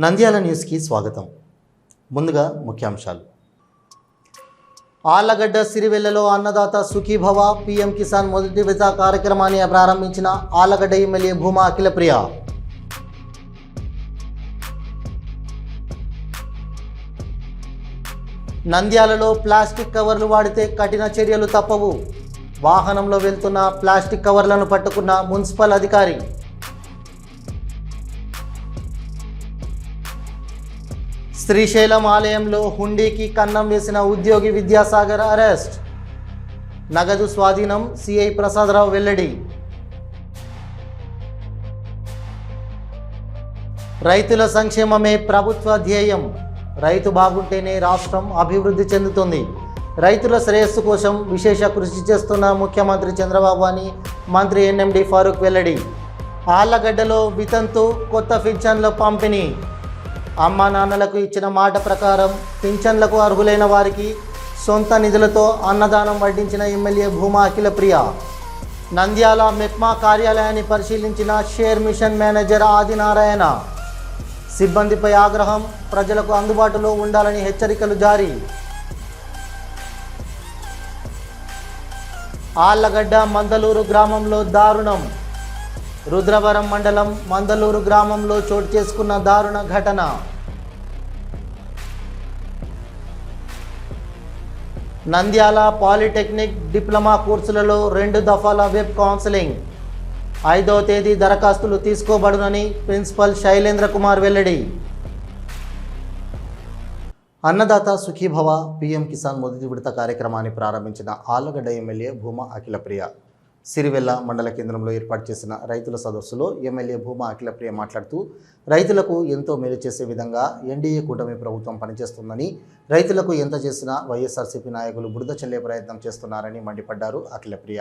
నంద్యాల న్యూస్కి స్వాగతం. ముందుగా ముఖ్యాంశాలు. ఆళ్ళగడ్డ సిరివెల్లలో అన్నదాత సుఖీభవ పీఎం కిసాన్ మొదటి విడత కార్యక్రమాన్ని ప్రారంభించిన ఆళ్ళగడ్డ ఎమ్మెల్యే భూమా అఖిలప్రియ. నంద్యాలలో ప్లాస్టిక్ కవర్లు వాడితే కఠిన చర్యలు తప్పవు. వాహనంలో వెళ్తున్న ప్లాస్టిక్ కవర్లను పట్టుకున్న మున్సిపల్ అధికారి శ్రీశైలం ఆలయంలో హుండీకి కన్నం వేసిన ఉద్యోగి విద్యాసాగర్ అరెస్ట్. నగదు స్వాధీనం సిఐ ప్రసాదరావు వెల్లడి. రైతుల సంక్షేమమే ప్రభుత్వ ధ్యేయం. రైతు బాగుంటేనే రాష్ట్రం అభివృద్ధి చెందుతుంది. రైతుల శ్రేయస్సు కోసం విశేష కృషి చేస్తున్న ముఖ్యమంత్రి చంద్రబాబు అని మంత్రి ఎన్ఎండి ఫారూక్ వెల్లడి. ఆళ్ళగడ్డలో వితంతు కొత్త పింఛన్ల పంపిణీ. అమ్మా నాన్నలకు ఇచ్చిన మాట ప్రకారం పింఛన్లకు అర్హులైన వారికి సొంత నిధులతో అన్నదానం వడ్డించిన ఎమ్మెల్యే భూమా అఖిలప్రియ నంద్యాల మెప్మా కార్యాలయాన్ని పరిశీలించిన షేర్ మిషన్ మేనేజర్ ఆదినారాయణ. సిబ్బందిపై ఆగ్రహం ప్రజలకు అందుబాటులో ఉండాలని హెచ్చరికలు జారీ. ఆళ్ళగడ్డ మందలూరు గ్రామంలో దారుణం. రుద్రవరం మండలం మందలూరు గ్రామంలో చోటు చేసుకున్న దారుణ ఘటన. నంద్యాల పాలిటెక్నిక్ డిప్లొమా కోర్సులలో రెండు దఫాల వెబ్ కౌన్సిలింగ్. ఐదవ తేదీ దరఖాస్తులు తీసుకోబడునని ప్రిన్సిపల్ శైలేంద్ర కుమార్ వెల్లడి. అన్నదాత సుఖీభవ పీఎం కిసాన్ మొదటి విడత కార్యక్రమాన్ని ప్రారంభించిన ఆలగడ్డ ఎమ్మెల్యే భూమా అఖిలప్రియ. సిరివెల్ల మండల కేంద్రంలో ఏర్పాటు చేసిన రైతుల సదస్సులో ఎమ్మెల్యే భూమా అఖిలప్రియ మాట్లాడుతూ రైతులకు ఎంతో మేలు చేసే విధంగా ఎన్డీఏ కూటమి ప్రభుత్వం పనిచేస్తుందని రైతులకు ఎంత చేసినా వైఎస్ఆర్సీపీ నాయకులు బురద చెల్లే ప్రయత్నం చేస్తున్నారని మండిపడ్డారు అఖిలప్రియ.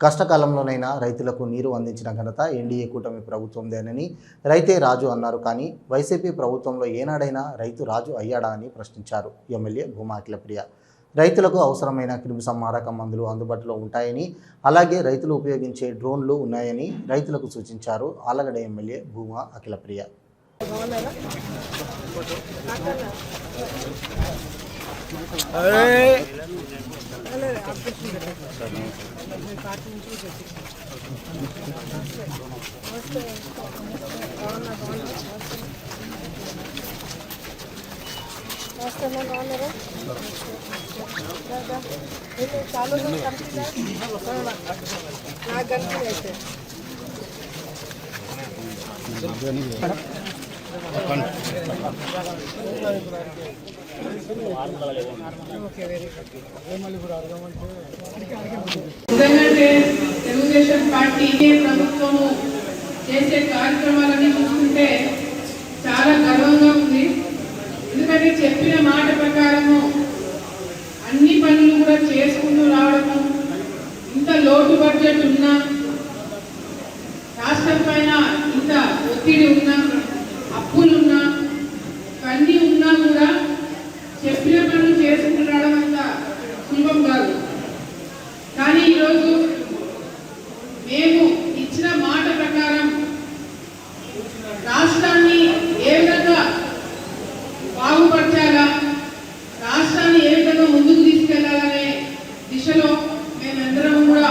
కష్టకాలంలోనైనా రైతులకు నీరు అందించిన ఘనత ఎన్డీఏ కూటమి ప్రభుత్వందేనని రైతే రాజు అన్నారు. కానీ వైసీపీ ప్రభుత్వంలో ఏనాడైనా రైతు రాజు అయ్యాడా అని ప్రశ్నించారు ఎమ్మెల్యే భూమా అఖిలప్రియ. రైతులకు అవసరమైన క్రిమి సంహారక మందులు అందుబాటులో ఉంటాయని అలాగే రైతులు ఉపయోగించే డ్రోన్లు ఉన్నాయని రైతులకు సూచించారు ఆలగడ ఎమ్మెల్యే భూమా అఖిలప్రియ. చాలు నాకు కనిపించే అయితే ఎందుకంటే తెలుగుదేశం పార్టీ ప్రభుత్వము చేసే కార్యక్రమాలన్నీ చూస్తుంటే చాలా గర్వంగా ఉంది ఎందుకంటే చెప్పిన మాట ప్రకారము అన్ని పనులు కూడా చేసుకుంటూ రావడము ఇంత లోటు బడ్జెట్ ఉన్నా రాష్ట్రం పైన ఇంత ఒత్తిడి ఉన్నా అప్పులున్నా అన్నీ ఉన్నా కూడా చెప్పిన పనులు చేసుకుంటూ రావడం అంత సులభం కాదు కానీ ఈరోజు మేము ఇచ్చిన మాట ప్రకారం రాష్ట్రాన్ని ఏ విధంగా బాగుపరచాలా రాష్ట్రాన్ని ఏ విధంగా ముందుకు తీసుకెళ్ళాలనే దిశలో మేమందరం కూడా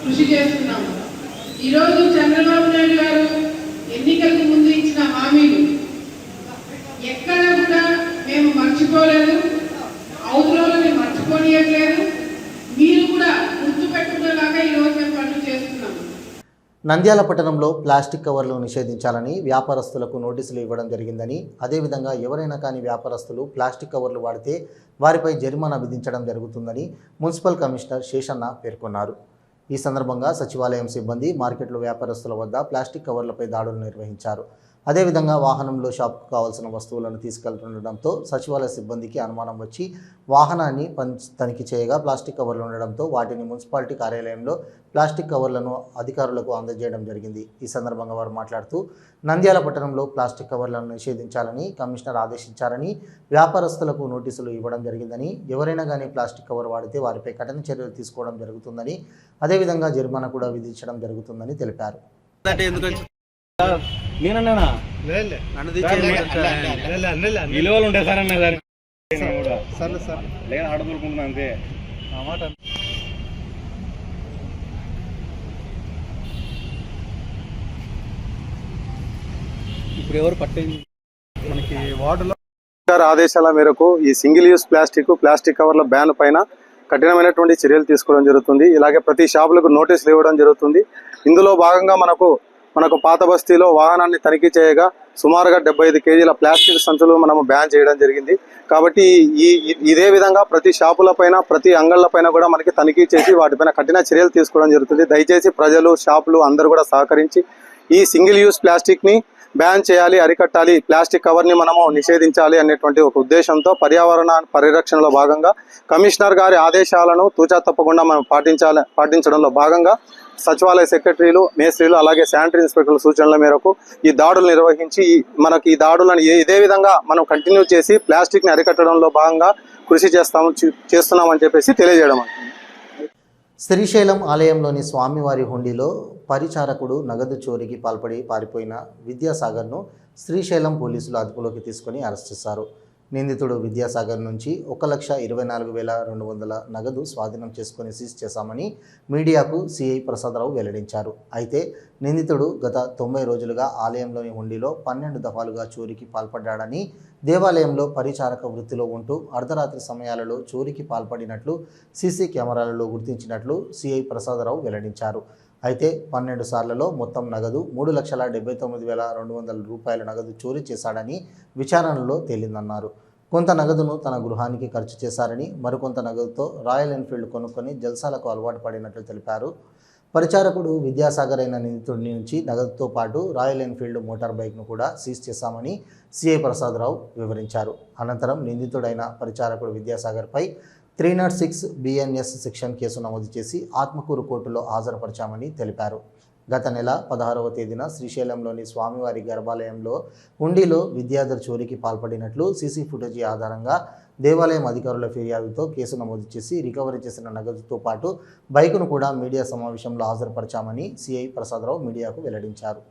కృషి చేస్తున్నాము ఈరోజు చంద్రబాబు నాయుడు గారు ఎన్నికలకు ముందు ఇచ్చిన హామీలు ఎక్కడ కూడా మేము మర్చిపోలేదు అవతలని మర్చిపోనియట్లేదు మీరు కూడా గుర్తు పెట్టుకునేలాగా ఈరోజు మేము పనులు చేస్తున్నాము నంద్యాల పట్టణంలో ప్లాస్టిక్ కవర్లు నిషేధించాలని వ్యాపారస్తులకు నోటీసులు ఇవ్వడం జరిగిందని అదేవిధంగా ఎవరైనా కానీ వ్యాపారస్తులు ప్లాస్టిక్ కవర్లు వాడితే వారిపై జరిమానా విధించడం జరుగుతుందని మున్సిపల్ కమిషనర్ శేషన్న పేర్కొన్నారు. ఈ సందర్భంగా సచివాలయం సిబ్బంది మార్కెట్లో వ్యాపారస్తుల వద్ద ప్లాస్టిక్ కవర్లపై దాడులు నిర్వహించారు. అదేవిధంగా వాహనంలో షాప్కు కావాల్సిన వస్తువులను తీసుకెళ్తుండడంతో సచివాలయ సిబ్బందికి అనుమానం వచ్చి వాహనాన్ని తనిఖీ చేయగా ప్లాస్టిక్ కవర్లు ఉండడంతో వాటిని మున్సిపాలిటీ కార్యాలయంలో ప్లాస్టిక్ కవర్లను అధికారులకు అందజేయడం జరిగింది. ఈ సందర్భంగా వారు మాట్లాడుతూ నంద్యాల పట్టణంలో ప్లాస్టిక్ కవర్లను నిషేధించాలని కమిషనర్ ఆదేశించారని వ్యాపారస్తులకు నోటీసులు ఇవ్వడం జరిగిందని ఎవరైనా కానీ ప్లాస్టిక్ కవర్ వాడితే వారిపై కఠిన చర్యలు తీసుకోవడం జరుగుతుందని అదేవిధంగా జరిమానా కూడా విధించడం జరుగుతుందని తెలిపారు. నేనన్నానా? విలువలు ఉంటాయి సార్ అన్న సార్ సర్లే లేదా అంతే. ఆ మాట ఇప్పుడు ఎవరు పట్టేది? మనకి వార్డులో ఆదేశాల మేరకు ఈ సింగిల్ యూస్ ప్లాస్టిక్ ప్లాస్టిక్ కవర్ల బ్యాన్ పైన కఠినమైనటువంటి చర్యలు తీసుకోవడం జరుగుతుంది. ఇలాగే ప్రతి షాపులకు నోటీసులు ఇవ్వడం జరుగుతుంది. ఇందులో భాగంగా మనకు మనకు పాత బస్తీలో వాహనాన్ని తనిఖీ చేయగా సుమారుగా డెబ్బై ఐదు కేజీల ప్లాస్టిక్ సంచులు మనము బ్యాన్ చేయడం జరిగింది. కాబట్టి ఈ ఇదే విధంగా ప్రతి షాపుల పైన ప్రతి అంగళ్ళ పైన కూడా మనకి తనిఖీ చేసి వాటిపైన కఠిన చర్యలు తీసుకోవడం జరుగుతుంది. దయచేసి ప్రజలు షాపులు అందరూ కూడా సహకరించి ఈ సింగిల్ యూస్ ప్లాస్టిక్ని బ్యాన్ చేయాలి అరికట్టాలి ప్లాస్టిక్ కవర్ని మనము నిషేధించాలి అనేటువంటి ఒక ఉద్దేశంతో పర్యావరణ పరిరక్షణలో భాగంగా కమిషనర్ గారి ఆదేశాలను తూచా తప్పకుండా మనం పాటించాలి పాటించడంలో భాగంగా సచివాలయ సెక్రటరీలు మేస్త్రీలు అలాగే శానిటరీ ఇన్స్పెక్టర్ల సూచనల మేరకు ఈ దాడులు నిర్వహించి ఈ- మనకి ఈ దాడులను ఇదే విధంగా మనం కంటిన్యూ చేసి ప్లాస్టిక్ని అరికట్టడంలో భాగంగా కృషి చేస్తాము చేస్తున్నామని చెప్పేసి తెలియజేయడం శ్రీశైలం ఆలయంలోని స్వామివారి హుండీలో పరిచారకుడు నగదు చోరీకి పాల్పడి పారిపోయిన విద్యాసాగర్ను శ్రీశైలం పోలీసులు అదుపులోకి తీసుకొని అరెస్ట్ చేశారు. నిందితుడు విద్యాసాగర్ నుంచి ఒక లక్ష ఇరవై నాలుగు వేల రెండు వందల నగదు స్వాధీనం చేసుకొని సీజ్ చేశామని మీడియాకు సిఐ ప్రసాదరావు వెల్లడించారు. అయితే నిందితుడు గత తొంభై రోజులుగా ఆలయంలోని హుండీలో పన్నెండు దఫాలుగా చోరీకి పాల్పడ్డాడని దేవాలయంలో పరిచారక వృత్తిలో ఉంటూ అర్ధరాత్రి సమయాలలో చోరీకి పాల్పడినట్లు సీసీ కెమెరాలలో గుర్తించినట్లు సిఐ ప్రసాదరావు వెల్లడించారు. అయితే పన్నెండు సార్లలో మొత్తం నగదు మూడు లక్షల డెబ్బై తొమ్మిది వేల రెండు వందల రూపాయల నగదు చోరీ చేశాడని విచారణలో తేలిందన్నారు. కొంత నగదును తన గృహానికి ఖర్చు చేశారని మరికొంత నగదుతో రాయల్ ఎన్ఫీల్డ్ కొనుక్కొని జల్సాలకు అలవాటు పడినట్లు తెలిపారు. పరిచారకుడు విద్యాసాగర్ అయిన నిందితుడి నుంచి నగదుతో పాటు రాయల్ ఎన్ఫీల్డ్ మోటార్ బైక్ను కూడా సీజ్ చేశామని సిఐ ప్రసాదరావు వివరించారు. అనంతరం నిందితుడైన పరిచారకుడు విద్యాసాగర్పై three not six BNS section case నమోదు చేసి ఆత్మకూరు కోర్టులో హాజరుపరచామని తెలిపారు. గత నెల పదహారవ తేదీన శ్రీశైలంలోని స్వామివారి గర్భాలయంలో హుండీలో విద్యాధర్ చోరీకి పాల్పడినట్లు సీసీ ఫుటేజీ ఆధారంగా దేవాలయం అధికారుల ఫిర్యాదుతో కేసు నమోదు చేసి రికవరీ చేసిన నగదుతో పాటు బైకును కూడా మీడియా సమావేశంలో హాజరుపరచామని సిఐ ప్రసాదరావు మీడియాకు వెల్లడించారు.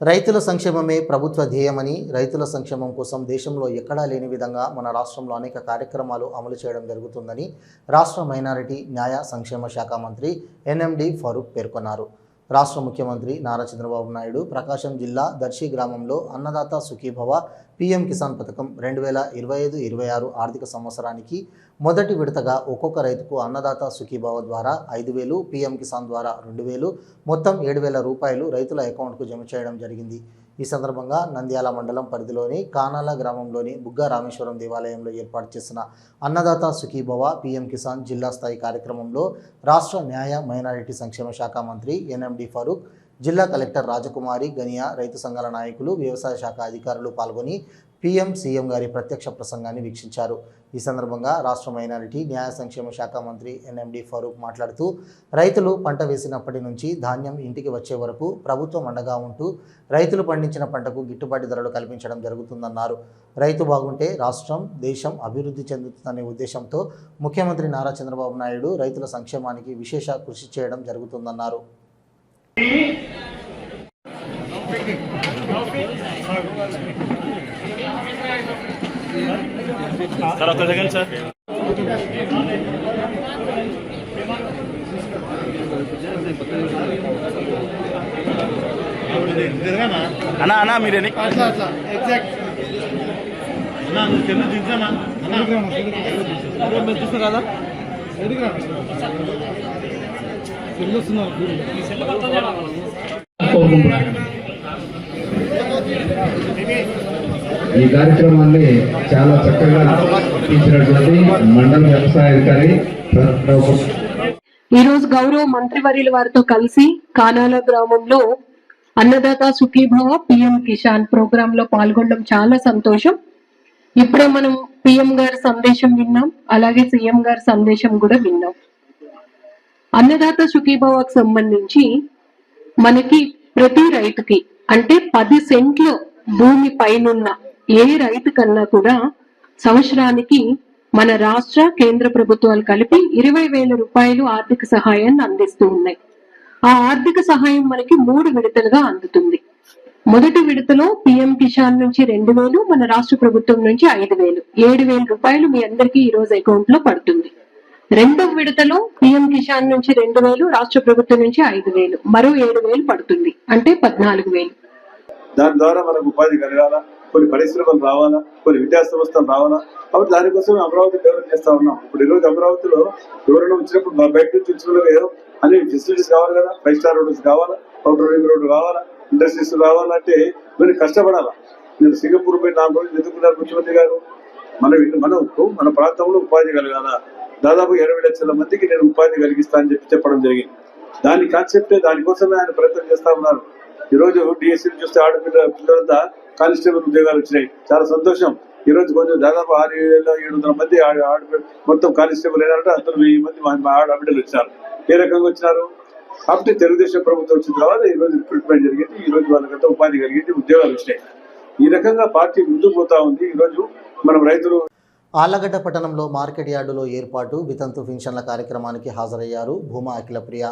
రైతుల సంక్షేమమే ప్రభుత్వ ధ్యేయమని రైతుల సంక్షేమం కోసం దేశంలో ఎక్కడా లేని విధంగా మన రాష్ట్రంలో అనేక కార్యక్రమాలు అమలు చేయడం జరుగుతుందని రాష్ట్ర మైనారిటీ న్యాయ సంక్షేమ శాఖ మంత్రి ఎన్ఎండి ఫరూక్ పేర్కొన్నారు. రాష్ట్ర ముఖ్యమంత్రి నారా చంద్రబాబు నాయుడు ప్రకాశం జిల్లా దర్శి గ్రామంలో అన్నదాత సుఖీభవ పీఎం కిసాన్ పథకం రెండు వేల ఇరవై ఐదు ఇరవై ఆరు ఆర్థిక సంవత్సరానికి మొదటి విడతగా ఒక్కొక్క రైతుకు అన్నదాత సుఖీభవ ద్వారా ఐదు వేలు పీఎం కిసాన్ ద్వారా రెండు వేలు మొత్తం ఏడు వేల రూపాయలు రైతుల అకౌంట్కు జమ చేయడం జరిగింది. ఈ సందర్భంగా నంద్యాల మండలం పరిధిలోని కానాల గ్రామంలోని బుగ్గా రామేశ్వరం దేవాలయంలో ఏర్పాటు చేసిన అన్నదాత సుఖీభవ పీఎం కిసాన్ జిల్లా స్థాయి కార్యక్రమంలో రాష్ట్ర న్యాయ మైనారిటీ సంక్షేమ శాఖ మంత్రి ఎన్ఎండి ఫరూక్ జిల్లా కలెక్టర్ రాజకుమారి గనియా రైతు సంఘాల నాయకులు వ్యవసాయ శాఖ అధికారులు పాల్గొని పీఎం సీఎం గారి ప్రత్యక్ష ప్రసంగాన్ని వీక్షించారు. ఈ సందర్భంగా రాష్ట్ర మైనారిటీ న్యాయ సంక్షేమ శాఖ మంత్రి ఎన్ఎండి ఫరూక్ మాట్లాడుతూ రైతులు పంట వేసినప్పటి నుంచి ధాన్యం ఇంటికి వచ్చే వరకు ప్రభుత్వం అండగా ఉంటూ రైతులు పండించిన పంటకు గిట్టుబాటు ధరలు కల్పించడం జరుగుతుందన్నారు. రైతు బాగుంటే రాష్ట్రం దేశం అభివృద్ధి చెందుతుందనే ఉద్దేశంతో ముఖ్యమంత్రి నారా చంద్రబాబు నాయుడు రైతుల సంక్షేమానికి విశేష కృషి చేయడం జరుగుతుందన్నారు. సార్ ఒక్క సెకండ్ సార్. అన్నా అన్నా మీరు ఎగ్జాక్ట్ వస్తున్నారు ఈ కార్యక్రమాన్ని చాలా చక్కగా తీర్చినటువంటి మండల వ్యవసాయ అధికారి ఈ రోజు గౌరవ మంత్రివర్యుల వారితో కలిసి కానాల గ్రామంలో అన్నదాత సుఖీభవ పిఎం కిసాన్ ప్రోగ్రామ్లో పాల్గొనడం చాలా సంతోషం. ఇప్పుడే మనం పిఎం గారి సందేశం విన్నాం అలాగే సీఎం గారి సందేశం కూడా విన్నాం. అన్నదాత సుఖీభావకు సంబంధించి మనకి ప్రతి రైతుకి అంటే పది సెంట్ల భూమి పైనున్న ఏ రైతు కన్నా కూడా సంవత్సరానికి మన రాష్ట్ర కేంద్ర ప్రభుత్వాలు కలిపి ఇరవై వేల రూపాయలు ఆర్థిక సహాయాన్ని అందిస్తూ ఉన్నాయి. ఆ ఆర్థిక సహాయం మనకి మూడు విడతలుగా అందుతుంది. మొదటి విడతలో పిఎం కిసాన్ నుంచి రెండు వేలు మన రాష్ట్ర ప్రభుత్వం నుంచి ఐదు వేలు. ఏడు వేల రూపాయలు మీ అందరికీ ఈ రోజు అకౌంట్లో పడుతుంది. రెండవ విడతలో పిఎం కిసాన్ నుంచి రెండు వేలు రాష్ట్ర ప్రభుత్వం నుంచి ఐదు వేలు మరో ఏడు వేలు పడుతుంది. అంటే పద్నాలుగు వేలు. దాని ద్వారా మనకు ఉపాధి కలగాల? కొన్ని పరిశ్రమలు రావాలా? కొన్ని విద్యా సంస్థలు రావాలా? కాబట్టి దానికోసం అమరావతి డెవలప్ చేస్తా ఉన్నాం. ఇప్పుడు ఈరోజు అమరావతిలో ఎవరైనా వచ్చినప్పుడు మా బయట నుంచి వచ్చిన ఏదో అన్ని ఫెసిలిటీస్ కావాలి కదా? ఫైవ్ స్టార్ రోడ్స్ కావాలా? అవుటర్ రింగ్ రోడ్డు కావాలా? ఇండస్ట్రీస్ రావాలంటే మీరు కష్టపడాలా? నేను సింగపూర్ పోయి నాలుగు రోజులు ఎదుర్కొన్నారు ముఖ్యమంత్రి గారు? మన మనకు మన ప్రాంతంలో ఉపాధి కలగాల? దాదాపు ఇరవై లక్షల మందికి నేను ఉపాధి కలిగిస్తా చెప్పి చెప్పడం జరిగింది. దాని కాన్సెప్టే దానికోసమే ఆయన ప్రయత్నం చేస్తా ఉన్నారు. ఈరోజు రోజు చూస్తే ఆడపిల్ల పిల్లలంతా కానిస్టేబుల్ ఉద్యోగాలు వచ్చినాయి. చాలా సంతోషం. ఈ రోజు కొంచెం దాదాపు ఆరు వేల ఏడు వందల మంది ఆడ- ఆడపిల్ల మొత్తం కానిస్టేబుల్ అయినారంటే. అందులో వెయ్యి మంది ఆడబిడ్డలు వచ్చినారు ఏ రకంగా వచ్చినారు? కాబట్టి తెలుగుదేశం ప్రభుత్వం వచ్చిన తర్వాత ఈ రోజు రిక్రూట్మెంట్ జరిగింది. ఈ రోజు వాళ్ళకంతా ఉపాధి కలిగింది ఉద్యోగాలు వచ్చినాయి. ఈ రకంగా పార్టీ ముందుకు పోతా ఉంది. ఈ రోజు మనం రైతులు ఆళ్ళగడ్డ పట్టణంలో మార్కెట్ యార్డులో ఏర్పాటు వితంతు పెన్షన్ల కార్యక్రమానికి హాజరయ్యారు భూమా అఖిలప్రియ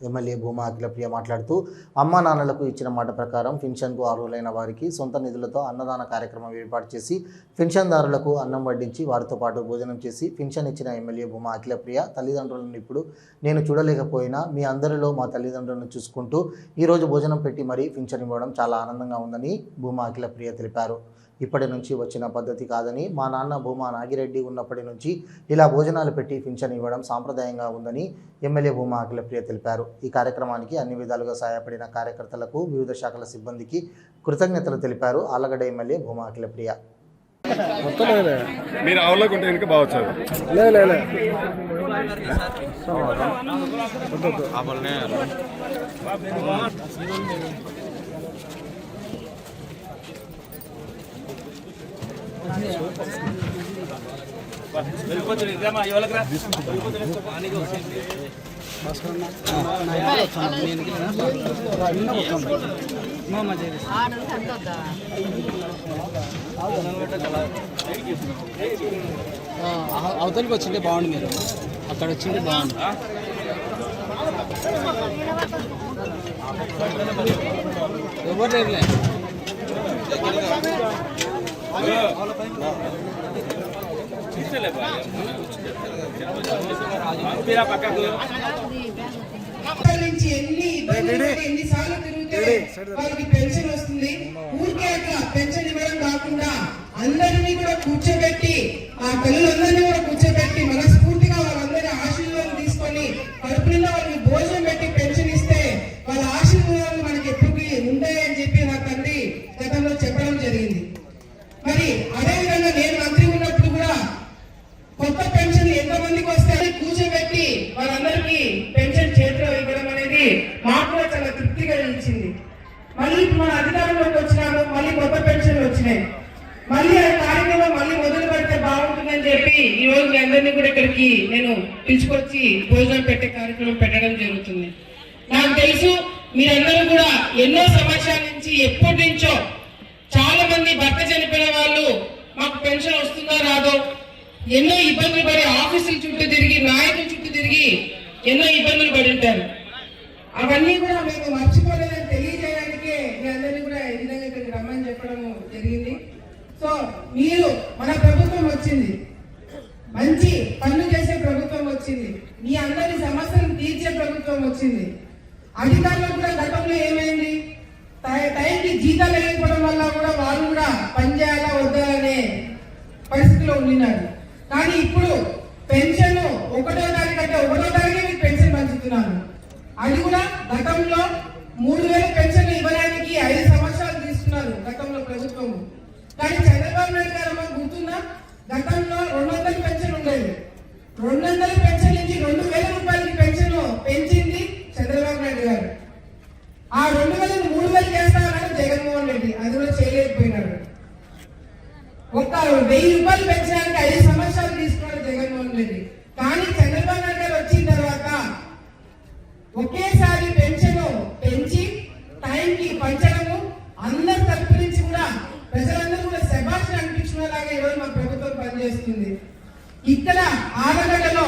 ఎమ్మెల్యే భూమా అఖిలప్రియ మాట్లాడుతూ అమ్మా నాన్నలకు ఇచ్చిన మాట ప్రకారం పెన్షన్కు అర్హులైన వారికి సొంత నిధులతో అన్నదాన కార్యక్రమం ఏర్పాటు చేసి పెన్షన్దారులకు అన్నం వడ్డించి వారితో పాటు భోజనం చేసి పెన్షన్ ఇచ్చిన ఎమ్మెల్యే భూమా అఖిలప్రియ తల్లిదండ్రులను ఇప్పుడు నేను చూడలేకపోయినా మీ అందరిలో మా తల్లిదండ్రులను చూసుకుంటూ ఈరోజు భోజనం పెట్టి మరీ పెన్షన్ ఇవ్వడం చాలా ఆనందంగా ఉందని భూమా అఖిలప్రియ తెలిపారు. ఇప్పటి నుంచి వచ్చిన పద్ధతి కాదని మా నాన్న భూమా నాగిరెడ్డి ఉన్నప్పటి నుంచి ఇలా భోజనాలు పెట్టి పింఛన్ ఇవ్వడం సాంప్రదాయంగా ఉందని ఎమ్మెల్యే భూమా అఖిలప్రియ తెలిపారు. ఈ కార్యక్రమానికి అన్ని విధాలుగా సహాయపడిన కార్యకర్తలకు వివిధ శాఖల సిబ్బందికి కృతజ్ఞతలు తెలిపారు ఆలగడ్డ ఎమ్మెల్యే భూమా అఖిలప్రియ. మీరు ఇంకా బావచ్చు లే లే లే అవతలికి వచ్చింటే బాగుండు మీరు. అక్కడ వచ్చింటే బాగుండు. ఎవరు లేదులే నుంచి ఎన్ని ఇబ్బందులు పడి ఎన్నిసార్లు తిరిగితే వాళ్ళకి పెన్షన్ వస్తుంది ఊరికే అట్లా పెన్షన్ ఇవ్వడం కాకుండా అందరినీ కూడా కూర్చోబెట్టి ఆ పిల్లలందరినీ కూడా కూర్చోబెట్టి మనస్ఫూర్తిగా వాళ్ళందరి ఆశీర్వాదం తీసుకొని కడుపులో వాళ్ళు చెప్పి ఈ రోజు మీ అందరినీ కూడా ఇక్కడికి నేను పిలుచుకొచ్చి భోజనం పెట్టే కార్యక్రమం పెట్టడం జరుగుతుంది. నాకు తెలుసు మీరందరూ కూడా ఎన్నో సంవత్సరాల నుంచి ఎప్పటి నుంచో చాలా మంది భర్త చనిపోయిన వాళ్ళు మాకు పెన్షన్ వస్తుందో రాదో ఎన్నో ఇబ్బందులు పడి ఆఫీసుల చుట్టూ తిరిగి నాయకుల చుట్టూ తిరిగి ఎన్నో ఇబ్బందులు పడి ఉంటారు. అవన్నీ కూడా మేము మర్చిపోలేదని తెలియజేయడానికే మీ అందరినీ కూడా ఈ విధంగా ఇక్కడికి రమ్మని చెప్పడం జరిగింది. సో మీరు మన ప్రభుత్వం వచ్చింది. మంచి పనులు చేసే ప్రభుత్వం వచ్చింది. మీ అందరి సమస్యలు తీర్చే ప్రభుత్వం వచ్చింది. అధికారులు కూడా గతంలో ఏమైంది? టైంకి జీతాలు వేయకపోవడం వల్ల కూడా వాళ్ళు కూడా పనిచేయాలా వద్దా అనే పరిస్థితిలో ఉండినారు. కానీ ఇప్పుడు పెన్షన్ ఒకటో తారీఖు అంటే ఒకటో తారీఖే మీకు పెన్షన్ పంచుతున్నాను అది కూడా గతంలో మూడు వేల పెన్షన్ ఇవ్వడానికి ఐదు సంవత్సరాలు తీసుకున్నారు గతంలో ప్రభుత్వం కానీ చంద్రబాబు నాయుడు గారు అమ్మ గుర్తుందా? గతంలో రెండు వందల పెన్షన్ ఉండేది. రెండు వందల పెన్షన్ నుంచి రెండు వేల రూపాయలకి పెన్షన్ పెంచింది చంద్రబాబు నాయుడు గారు. ఆ రెండు వేల మూడు వేలు చేస్తామన్నారు జగన్మోహన్ రెడ్డి అది కూడా చేయలేకపోయినారు ఒక వెయ్యి రూపాయలు పెంచడానికి ఐదు సంవత్సరాలు తీసుకున్నారు జగన్మోహన్ రెడ్డి. కానీ చంద్రబాబు నాయుడు గారు వచ్చిన తర్వాత ఒకేసారి పెన్షన్ పెంచి టైంకి పంచడము అందరి తరపు నుంచి కూడా ప్రజలందరూ కూడా శభాషణ అనిపించుకునేలాగా ఈరోజు మాకు పనిచేస్తుంది ఇక్కడ ఆరగడ్డలో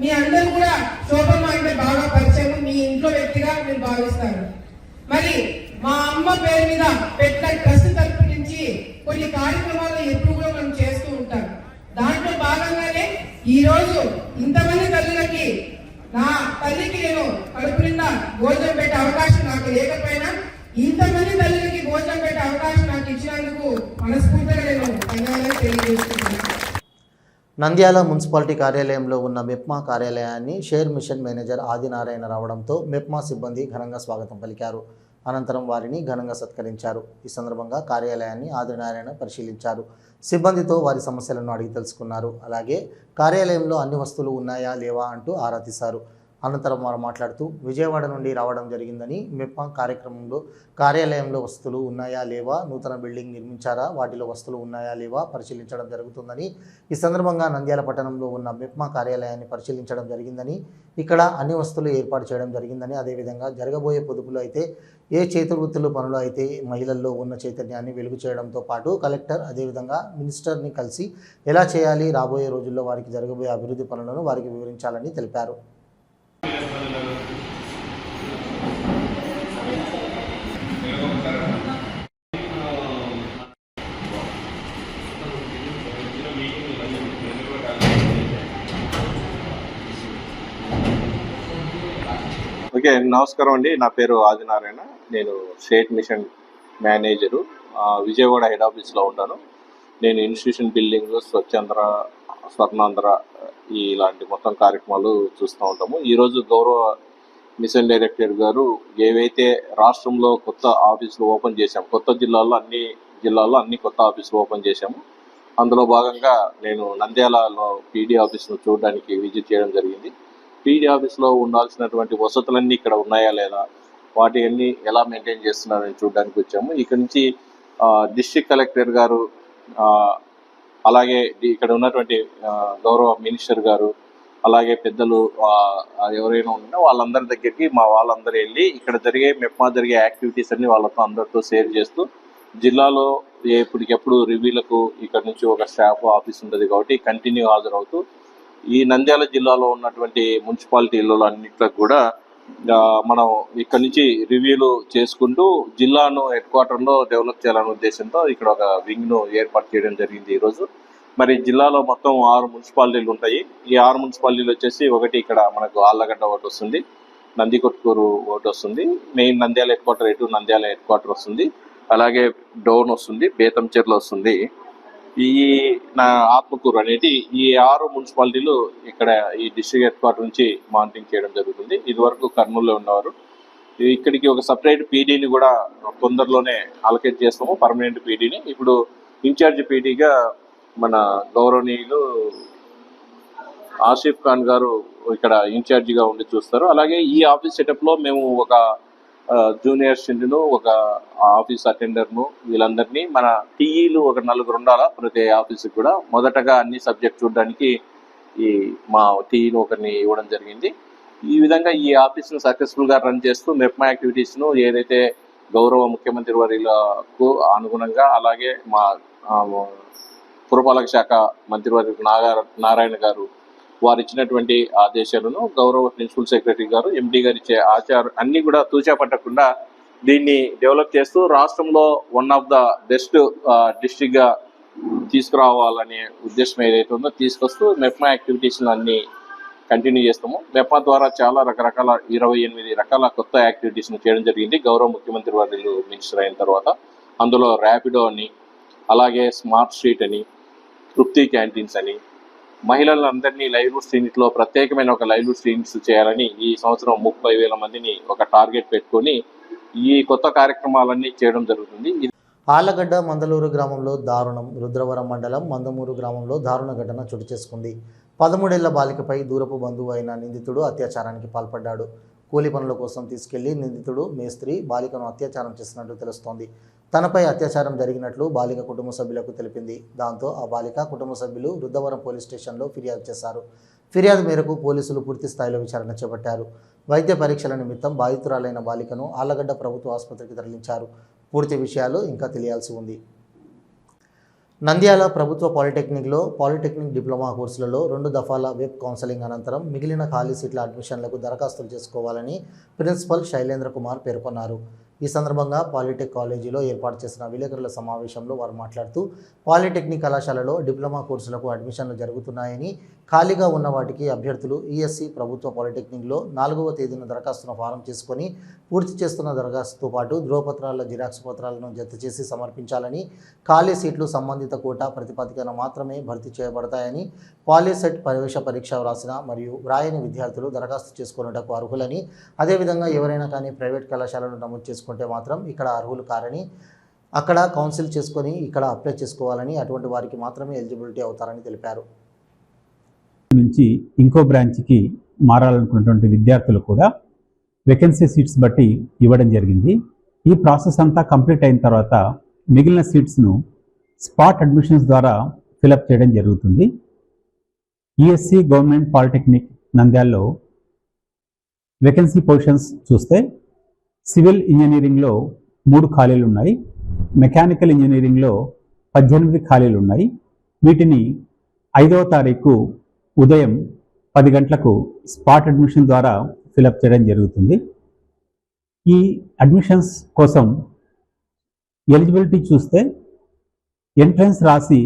మీ అందరూ కూడా శోభమ్మ అంటే బాగా పరిచయం. మీ ఇంట్లో వ్యక్తిగా మీరు భావిస్తారు. మరి మా అమ్మ పేరు మీద పెట్టిన ట్రస్ట్ తరపు నుంచి కొన్ని కార్యక్రమాలు ఎక్కువగా మనం చేస్తూ ఉంటాం. దాంట్లో భాగంగానే ఈ రోజు ఇంతమంది తల్లులకి నా తల్లికి నేను కడుపు నిండా భోజనం పెట్టే అవకాశం నాకు లేకపోయినా ఇంతమంది తల్లులకి భోజనం పెట్టే అవకాశం నాకు ఇచ్చినందుకు మనస్ఫూర్తిగా నేను ధన్యవాదాలు తెలియజేస్తున్నాను. నంద్యాల మున్సిపాలిటీ కార్యాలయంలో ఉన్న మెప్మా కార్యాలయాన్ని షేర్ మిషన్ మేనేజర్ ఆదినారాయణ రావడంతో మెప్మా సిబ్బంది ఘనంగా స్వాగతం పలికారు. అనంతరం వారిని ఘనంగా సత్కరించారు. ఈ సందర్భంగా కార్యాలయాన్ని ఆదినారాయణ పరిశీలించారు. సిబ్బందితో వారి సమస్యలను అడిగి తెలుసుకున్నారు. అలాగే కార్యాలయంలో అన్ని వస్తువులు ఉన్నాయా లేవా అంటూ ఆరా తీశారు. అనంతరం వారు మాట్లాడుతూ విజయవాడ నుండి రావడం జరిగిందని మెప్మా కార్యక్రమంలో కార్యాలయంలో వస్తువులు ఉన్నాయా లేవా నూతన బిల్డింగ్ నిర్మించారా వాటిలో వస్తువులు ఉన్నాయా లేవా పరిశీలించడం జరుగుతుందని ఈ సందర్భంగా నంద్యాల పట్టణంలో ఉన్న మెప్మా కార్యాలయాన్ని పరిశీలించడం జరిగిందని ఇక్కడ అన్ని వస్తువులు ఏర్పాటు చేయడం జరిగిందని అదేవిధంగా జరగబోయే పొదుపులు అయితే ఏ చేతివృత్తులు పనులు అయితే మహిళల్లో ఉన్న చైతన్యాన్ని వెలుగు చేయడంతో పాటు కలెక్టర్ అదేవిధంగా మినిస్టర్ని కలిసి ఎలా చేయాలి రాబోయే రోజుల్లో వారికి జరగబోయే అభివృద్ధి పనులను వారికి వివరించాలని తెలిపారు. ఓకే నమస్కారం అండి. నా పేరు ఆదినారాయణ. నేను state mission manager. Vijayawada head ఆఫీస్లో ఉంటాను. నేను ఇన్స్టిట్యూషన్ బిల్డింగ్ స్వచ్ఛంద్ర స్వర్ణాంధ్ర ఇలాంటి మొత్తం కార్యక్రమాలు చూస్తూ ఉంటాము. ఈరోజు గౌరవ మిషన్ డైరెక్టర్ గారు ఏవైతే రాష్ట్రంలో కొత్త ఆఫీసులు ఓపెన్ చేశాం కొత్త జిల్లాల్లో అన్ని జిల్లాల్లో అన్ని కొత్త ఆఫీసులు ఓపెన్ చేశాము. అందులో భాగంగా నేను నంద్యాలలో పీడీ ఆఫీస్ను చూడడానికి విజిట్ చేయడం జరిగింది. పీడీ ఆఫీస్లో ఉండాల్సినటువంటి వసతులన్నీ ఇక్కడ ఉన్నాయా లేదా వాటి అన్ని ఎలా మెయింటైన్ చేస్తున్నారని చూడడానికి వచ్చాము. ఇక్కడ నుంచి డిస్ట్రిక్ట్ కలెక్టర్ గారు అలాగే ఇక్కడ ఉన్నటువంటి గౌరవ మినిస్టర్ గారు అలాగే పెద్దలు ఎవరైనా ఉన్నా వాళ్ళందరి దగ్గరికి మా వాళ్ళందరూ వెళ్ళి ఇక్కడ జరిగే మెప్మా జరిగే యాక్టివిటీస్ అన్ని వాళ్ళతో అందరితో షేర్ చేస్తూ జిల్లాలో ఎప్పటికెప్పుడు రివ్యూలకు ఇక్కడ నుంచి ఒక స్టాఫ్ ఆఫీస్ ఉంటుంది కాబట్టి కంటిన్యూ హాజరవుతూ ఈ నంద్యాల జిల్లాలో ఉన్నటువంటి మున్సిపాలిటీలలో అన్నింటికి కూడా మనం ఇక్కడ నుంచి రివ్యూలు చేసుకుంటూ జిల్లాను హెడ్ క్వార్టర్లో డెవలప్ చేయాలనే ఉద్దేశంతో ఇక్కడ ఒక వింగ్ను ఏర్పాటు చేయడం జరిగింది ఈరోజు. మరి జిల్లాలో మొత్తం ఆరు మున్సిపాలిటీలు ఉంటాయి. ఈ ఆరు మున్సిపాలిటీలు వచ్చేసి ఒకటి ఇక్కడ మనకు ఆళ్ళగడ్డ ఒకటి వస్తుంది నందికొట్కూరు ఒకటి వస్తుంది మెయిన్ నంద్యాల హెడ్ క్వార్టర్ ఎటు నంద్యాల హెడ్ క్వార్టర్ వస్తుంది అలాగే డోన్ వస్తుంది బేతంచెర్ల వస్తుంది. ఈ నా ఆత్మకూరు అనేది ఈ ఆరు మున్సిపాలిటీలు ఇక్కడ ఈ డిస్ట్రిక్ట్ హెడ్ క్వార్టర్ నుంచి మానిటరింగ్ చేయడం జరుగుతుంది. ఇది వరకు కర్నూలులో ఉన్నవారు. ఇక్కడికి ఒక సపరేట్ పీడీని కూడా తొందరలోనే అలకేట్ చేస్తాము. పర్మనెంట్ పీడీని. ఇప్పుడు ఇన్ఛార్జ్ పీడీగా మన గౌరవనీయులు ఆసిఫ్ ఖాన్ గారు ఇక్కడ ఇన్ఛార్జిగా ఉండి చూస్తారు. అలాగే ఈ ఆఫీస్ సెటప్లో మేము ఒక జూనియర్ స్టూడెంట్ను ఒక ఆఫీస్ అటెండర్ను వీళ్ళందరినీ మన టీఈలు ఒక నలుగురు ఉండాలా ప్రతి ఆఫీస్కి కూడా. మొదటగా అన్ని సబ్జెక్ట్ చూడడానికి ఈ మా టీఈలు ఒకరిని ఇవ్వడం జరిగింది. ఈ విధంగా ఈ ఆఫీస్ను సక్సెస్ఫుల్గా రన్ చేస్తూ మెప్మా యాక్టివిటీస్ను ఏదైతే గౌరవ ముఖ్యమంత్రి వారికు అనుగుణంగా అలాగే మా పురపాలక శాఖ మంత్రివర్యులు నాగా నారాయణ గారు వారు ఇచ్చినటువంటి ఆదేశాలను గౌరవ ప్రిన్సిపల్ సెక్రటరీ గారు ఎండి గారు ఇచ్చే ఆచారం అన్ని కూడా తూచా పట్టకుండా దీన్ని డెవలప్ చేస్తూ రాష్ట్రంలో వన్ ఆఫ్ ద బెస్ట్ డిస్టిక్గా గా తీసుకురావాలనే ఉద్దేశం ఏదైతే ఉందో తీసుకొస్తూ మెప్మా యాక్టివిటీస్ని అన్ని కంటిన్యూ చేస్తాము. మెప్మా ద్వారా చాలా రకరకాల ఇరవై ఎనిమిది రకాల కొత్త యాక్టివిటీస్ని చేయడం జరిగింది. గౌరవ ముఖ్యమంత్రి వర్యులు మినిస్టర్ అయిన తర్వాత అందులో ర్యాపిడో అని అలాగే స్మార్ట్ స్ట్రీట్ అని తృప్తి క్యాంటీన్స్ అని మహిళలందరినీ లైవ్లీహుడ్ స్ట్రీట్లో ప్రత్యేకమైన ఒక లైవ్లీహుడ్ స్ట్రీమ్స్ చేయాలని ఈ సంవత్సరం ముప్పై వేల మందిని ఒక టార్గెట్ పెట్టుకొని ఈ కొత్త కార్యక్రమాలన్నీ చేయడం జరుగుతుంది. ఆళ్ళగడ్డ ఆలగడ్డ మందలూరు గ్రామంలో దారుణం. రుద్రవరం మండలం మందమూరు గ్రామంలో దారుణ ఘటన చోటు చేసుకుంది. పదమూడేళ్ళ బాలికపై దూరపు బంధువు అయిన నిందితుడు అత్యాచారానికి పాల్పడ్డాడు. కూలి పనుల కోసం తీసుకెళ్ళి నిందితుడు మేస్త్రి బాలికను అత్యాచారం చేసినట్లు తెలుస్తోంది. తనపై అత్యాచారం జరిగినట్లు బాలిక కుటుంబ సభ్యులకు తెలిపింది. దాంతో ఆ బాలిక కుటుంబ సభ్యులు వృద్ధవరం పోలీస్ స్టేషన్లో ఫిర్యాదు చేశారు. ఫిర్యాదు మేరకు పోలీసులు పూర్తి స్థాయిలో విచారణ చేపట్టారు. వైద్య పరీక్షల నిమిత్తం బాధితురాలైన బాలికను ఆళ్ళగడ్డ ప్రభుత్వ ఆసుపత్రికి తరలించారు. పూర్తి విషయాలు ఇంకా తెలియాల్సి ఉంది. నంద్యాల ప్రభుత్వ పాలిటెక్నిక్లో పాలిటెక్నిక్ డిప్లొమా కోర్సులలో రెండు దఫాల వెబ్ కౌన్సెలింగ్ అనంతరం మిగిలిన ఖాళీ సీట్ల అడ్మిషన్లకు దరఖాస్తులు చేసుకోవాలని ప్రిన్సిపల్ శైలేంద్ర కుమార్ పేర్కొన్నారు. ఈ సందర్భంగా పాలిటెక్ కాలేజీలో ఏర్పాటు చేసిన విలేకరుల సమావేశంలో వారు మాట్లాడుతూ పాలిటెక్నిక్ కళాశాలలో డిప్లొమా కోర్సులకు అడ్మిషన్లు జరుగుతున్నాయని ఖాళీగా ఉన్న వాటికి అభ్యర్థులు ఈఎస్సి ప్రభుత్వ పాలిటెక్నిక్లో నాలుగవ తేదీన దరఖాస్తును ఫారం చేసుకొని పూర్తి చేస్తున్న దరఖాస్తుతో పాటు ధ్రువపత్రాల జిరాక్స్ పత్రాలను జత చేసి సమర్పించాలని ఖాళీ సీట్లు సంబంధిత కోటా ప్రతిపాదికన మాత్రమే భర్తీ చేయబడతాయని పాలిసెట్ ప్రవేశ పరీక్ష వ్రాసిన మరియు వ్రాయని విద్యార్థులు దరఖాస్తు చేసుకున్నటకు అర్హులని అదేవిధంగా ఎవరైనా కానీ ప్రైవేట్ కళాశాలను నమోదు చేసుకుంటే మాత్రం ఇక్కడ అర్హులు కారని అక్కడ కౌన్సిల్ చేసుకొని ఇక్కడ అప్లై చేసుకోవాలని అటువంటి వారికి మాత్రమే ఎలిజిబిలిటీ అవుతారని తెలిపారు. నుంచి ఇంకో బ్రాంచ్కి మారాలనుకున్నటువంటి విద్యార్థులు కూడా వేకెన్సీ సీట్స్ బట్టి ఇవ్వడం జరిగింది. ఈ ప్రాసెస్ అంతా కంప్లీట్ అయిన తర్వాత మిగిలిన సీట్స్ను స్పాట్ అడ్మిషన్స్ ద్వారా ఫిలప్ చేయడం జరుగుతుంది. ఈఎస్సి గవర్నమెంట్ పాలిటెక్నిక్ నంద్యాల్లో వేకెన్సీ పొజిషన్స్ చూస్తే సివిల్ ఇంజనీరింగ్లో మూడు ఖాళీలు ఉన్నాయి మెకానికల్ ఇంజనీరింగ్లో పద్దెనిమిది ఖాళీలు ఉన్నాయి వీటిని ఐదవ తారీఖు ఉదయం పది గంటలకు స్పాట్ అడ్మిషన్ ద్వారా ఫిలప్ చేయడం జరుగుతుంది. ఈ అడ్మిషన్స్ కోసం ఎలిజిబిలిటీ చూస్తే ఎంట్రన్స్ రాసి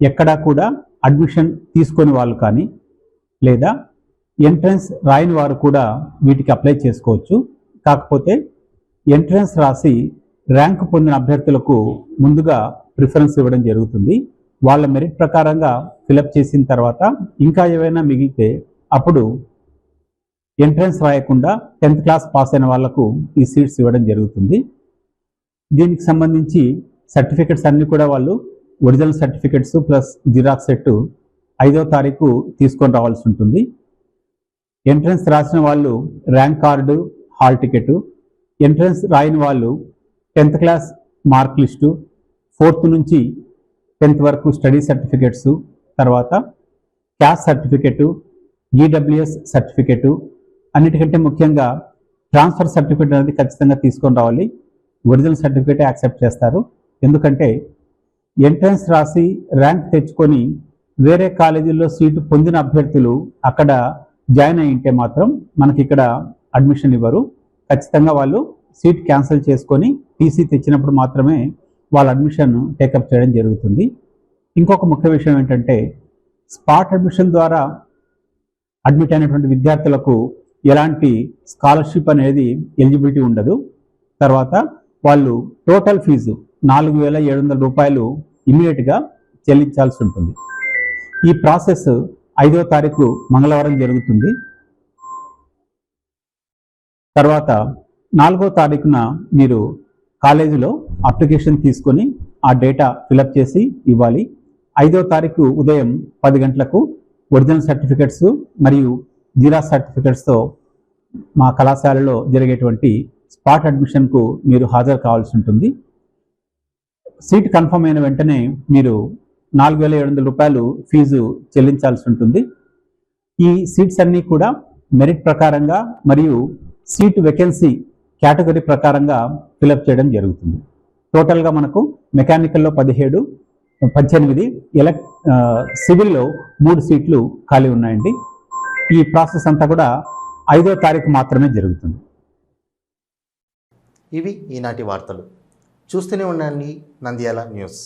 ఎక్కడా కూడా అడ్మిషన్ తీసుకొని వాళ్ళు కానీ లేదా ఎంట్రన్స్ రాయని వారు కూడా వీటికి అప్లై చేసుకోవచ్చు. కాకపోతే ఎంట్రన్స్ రాసి ర్యాంక్ పొందిన అభ్యర్థులకు ముందుగా ప్రిఫరెన్స్ ఇవ్వడం జరుగుతుంది. వాళ్ళ మెరిట్ ప్రకారంగా ఫిలప్ చేసిన తర్వాత ఇంకా ఏవైనా మిగిలితే అప్పుడు ఎంట్రన్స్ రాయకుండా టెన్త్ క్లాస్ పాస్ అయిన వాళ్ళకు ఈ సీట్స్ ఇవ్వడం జరుగుతుంది. దీనికి సంబంధించి సర్టిఫికెట్స్ అన్నీ కూడా వాళ్ళు original certificates plus xerox set ఐదో తారీఖు తీసుకొని రావాల్సి ఉంటుంది. ఎంట్రన్స్ రాసిన వాళ్ళు rank card hall ticket entrance రాయని వాళ్ళు tenth class mark list fourth నుంచి టెన్త్ వరకు స్టడీ సర్టిఫికెట్స్ తర్వాత క్యాస్ట్ సర్టిఫికెటు ఈడబ్ల్యూఎస్ సర్టిఫికెటు అన్నిటికంటే ముఖ్యంగా ట్రాన్స్ఫర్ సర్టిఫికేట్ అనేది ఖచ్చితంగా తీసుకొని రావాలి. ఒరిజినల్ సర్టిఫికేట్ యాక్సెప్ట్ చేస్తారు. ఎందుకంటే ఎంట్రన్స్ రాసి ర్యాంక్ తెచ్చుకొని వేరే కాలేజీల్లో సీటు పొందిన అభ్యర్థులు అక్కడ జాయిన్ అయి ఉంటే మాత్రం మనకి ఇక్కడ అడ్మిషన్ ఇవ్వరు. ఖచ్చితంగా వాళ్ళు సీట్ క్యాన్సిల్ చేసుకొని టీసీ తెచ్చినప్పుడు మాత్రమే వాళ్ళ అడ్మిషన్ టేకప్ చేయడం జరుగుతుంది. ఇంకొక ముఖ్య విషయం ఏంటంటే స్పాట్ అడ్మిషన్ ద్వారా అడ్మిట్ అయినటువంటి విద్యార్థులకు ఎలాంటి స్కాలర్షిప్ అనేది ఎలిజిబిలిటీ ఉండదు. తర్వాత వాళ్ళు టోటల్ ఫీజు నాలుగు వేల ఏడు వందల రూపాయలు ఇమీడియట్గా చెల్లించాల్సి ఉంటుంది. ఈ ప్రాసెస్ ఐదో తారీఖు మంగళవారం జరుగుతుంది. తర్వాత నాలుగో తారీఖున మీరు కాలేజీలో అప్లికేషన్ తీసుకొని ఆ డేటా ఫిలప్ చేసి ఇవ్వాలి. ఐదో తారీఖు ఉదయం పది గంటలకు ఒరిజినల్ సర్టిఫికెట్స్ మరియు జీరా సర్టిఫికెట్స్తో మా కళాశాలలో జరిగేటువంటి స్పాట్ అడ్మిషన్కు మీరు హాజరు కావాల్సి ఉంటుంది. సీట్ కన్ఫర్మ్ అయిన వెంటనే మీరు నాలుగు వేల ఏడు వందల రూపాయలు ఫీజు చెల్లించాల్సి ఉంటుంది. ఈ సీట్స్ అన్నీ కూడా మెరిట్ ప్రకారంగా మరియు సీట్ వెకెన్సీ కేటగిరీ ప్రకారంగా ఫిలప్ చేయడం జరుగుతుంది. టోటల్గా మనకు మెకానికల్లో పదిహేడు పద్దెనిమిది ఎలక్ సివిల్లో మూడు సీట్లు ఖాళీ ఉన్నాయండి. ఈ ప్రాసెస్ అంతా కూడా ఐదో తారీఖు మాత్రమే జరుగుతుంది. ఇవి ఈనాటి వార్తలు. చూస్తూనే ఉండండి నంద్యాల న్యూస్.